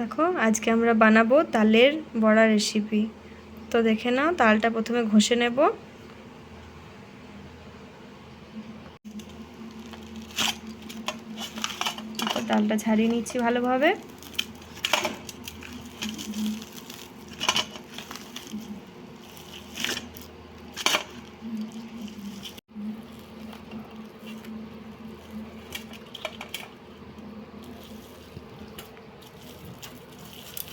দেখো, আজকে আমরা বানাবো তালের বড়া রেসিপি তো দেখে নাও, তালটা প্রথমে ঘষে নেব। তালটা ছাড়িয়ে নিচ্ছি ভালোভাবে।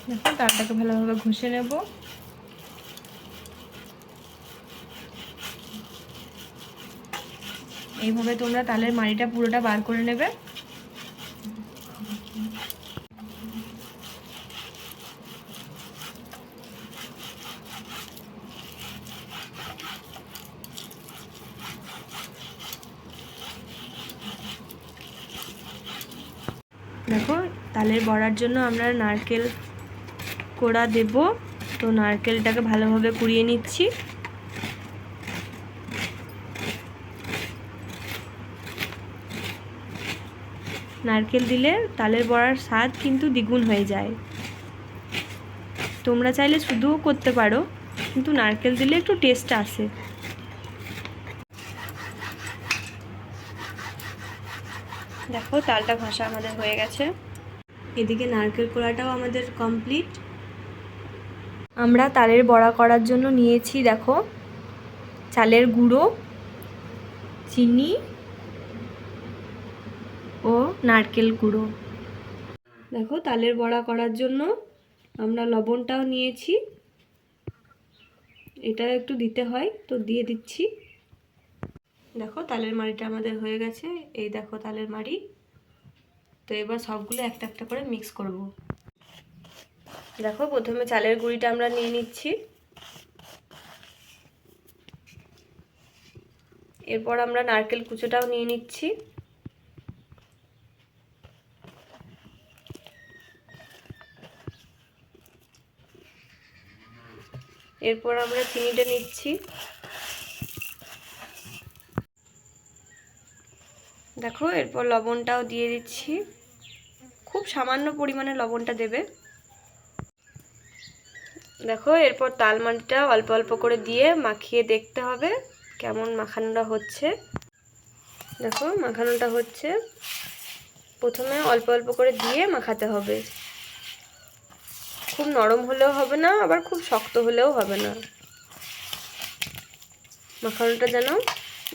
দেখো তালটাকে ভালোভাবে ঘষে নেব। এইভাবে তোমরা তালের মাড়িটা পুরোটা বার করে নেবে। দেখো তালের বড়ার জন্য আমরা নারকেল কোড়া দেব। তো নারকেলটাকে ভালোভাবে কুড়িয়ে নিচ্ছি। নারকেল দিলে তালের বড়ার স্বাদ কিন্তু দ্বিগুণ হয়ে যায়। তোমরা চাইলে শুধুও করতে পারো, কিন্তু নারকেল দিলে একটু টেস্ট আসে। দেখো, তালটা ঘষা আমাদের হয়ে গেছে। এদিকে নারকেল কোড়াটাও আমাদের কমপ্লিট আমরা তালের বড়া করার জন্য নিয়েছি, দেখো। চালের গুঁড়ো, চিনি ও নারকেল গুঁড়ো। দেখো, তালের বড়া করার জন্য আমরা লবণটাও নিয়েছি। এটা একটু দিতে হয়, তো দিয়ে দিচ্ছি। দেখো, তালের মাড়িটা আমাদের হয়ে গেছে। এই দেখো, তালের মাড়ি। তো এবার সবগুলো একটা একটা করে মিক্স করব। দেখো প্রথমে চালের গুঁড়িটা আমরা নিয়ে নিচ্ছি। এরপর আমরা নারকেল কুচোটাও নিয়ে নিচ্ছি। এরপর আমরা চিনিটা নিচ্ছি। দেখো এরপর লবণটাও দিয়ে দিচ্ছি। খুব সামান্য পরিমাণে লবণটা দেবে। দেখো, এরপর তালমাটিটা অল্প অল্প করে দিয়ে মাখিয়ে দেখতে হবে কেমন মাখানোটা হচ্ছে। দেখো, মাখানোটা হচ্ছে। প্রথমে অল্প অল্প করে দিয়ে মাখাতে হবে। খুব নরম হলেও হবে না, আবার খুব শক্ত হলেও হবে না। মাখানোটা যেন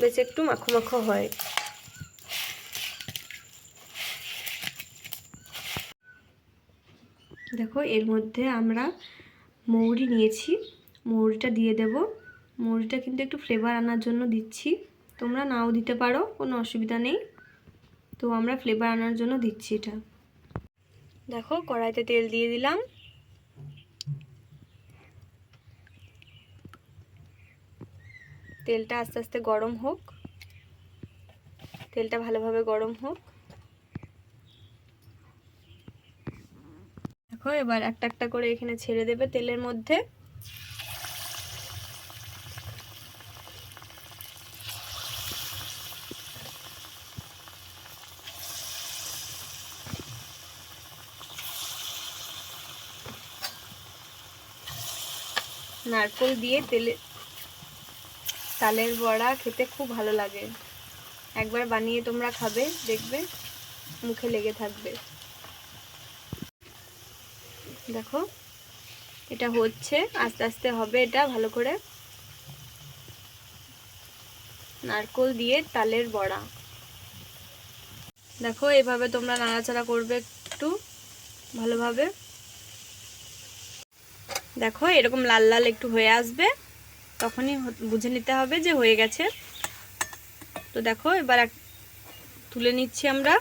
বেশ একটু মাখো মাখো হয়। দেখো, এর মধ্যে আমরা মৌরি নিয়েছি। মৌরিটা দিয়ে দেব। মৌরিটা কিন্তু একটু ফ্লেভার আনার জন্য দিচ্ছি। তোমরা নাও দিতে পারো, কোনো অসুবিধা নেই। তো আমরা ফ্লেভার আনার জন্য দিচ্ছি এটা। দেখো, কড়াইতে তেল দিয়ে দিলাম। তেলটা আস্তে আস্তে গরম হোক। তেলটা ভালোভাবে গরম হোক। দেখো এবার একটা একটা করে এখানে ছেড়ে দেবে তেলের মধ্যে। নারকোল দিয়ে তেলে তালের বড়া খেতে খুব ভালো লাগে। একবার বানিয়ে তোমরা খাবে, দেখবে, মুখে লেগে থাকবে। দেখো, এটা হচ্ছে, আস্তে আস্তে হবে এটা ভালো করে। নারকোল দিয়ে তালের বড়া। দেখো, এভাবে তোমরা নাড়াচাড়া করবে একটু ভালোভাবে। দেখো, এরকম লাল লাল একটু হয়ে আসবে। তখনই বুঝে নিতে হবে যে হয়ে গেছে। তো দেখো, এবার তুলে নিচ্ছি আমরা।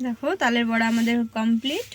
দেখো তালের বড়া আমাদের কমপ্লিট